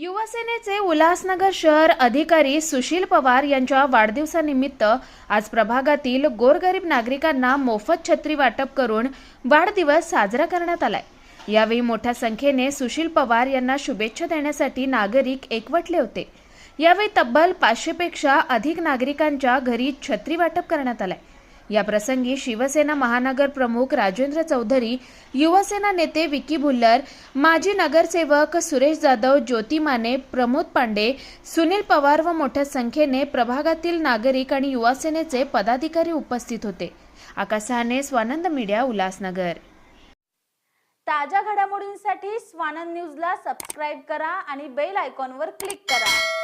युवासेनेचे उल्हासनगर शहर अधिकारी सुशील पवार यांच्या वाढदिवसानिमित्त आज प्रभागातील गोरगरीब नागरिकांना मोफत छत्री वाटप करून वाढदिवस साजरा करण्यात आलाय. यावेळी मोठ्या संख्येने सुशील पवार यांना शुभेच्छा देण्यासाठी नागरिक एकवटले होते. यावेळी तब्बल पाचशेपेक्षा अधिक नागरिकांच्या घरी छत्री वाटप करण्यात आलाय. या प्रसंगी शिवसेना महानगर प्रमुख राजेंद्र चौधरी युवसेना नेते विकी भुल्लर माजी नगरसेवक सुरेश जाधव ज्योती माने प्रमोद पांडे सुनील पवार व मोठ्या संख्येने प्रभागातील नागरिक आणि युवासेनेचे पदाधिकारी उपस्थित होते. आकाशाने स्वानंद मीडिया उल्हासनगर. ताज्या घडामोडींसाठी स्वानंद न्यूजला सबस्क्राईब करा आणि बेल आयकॉनवर क्लिक करा.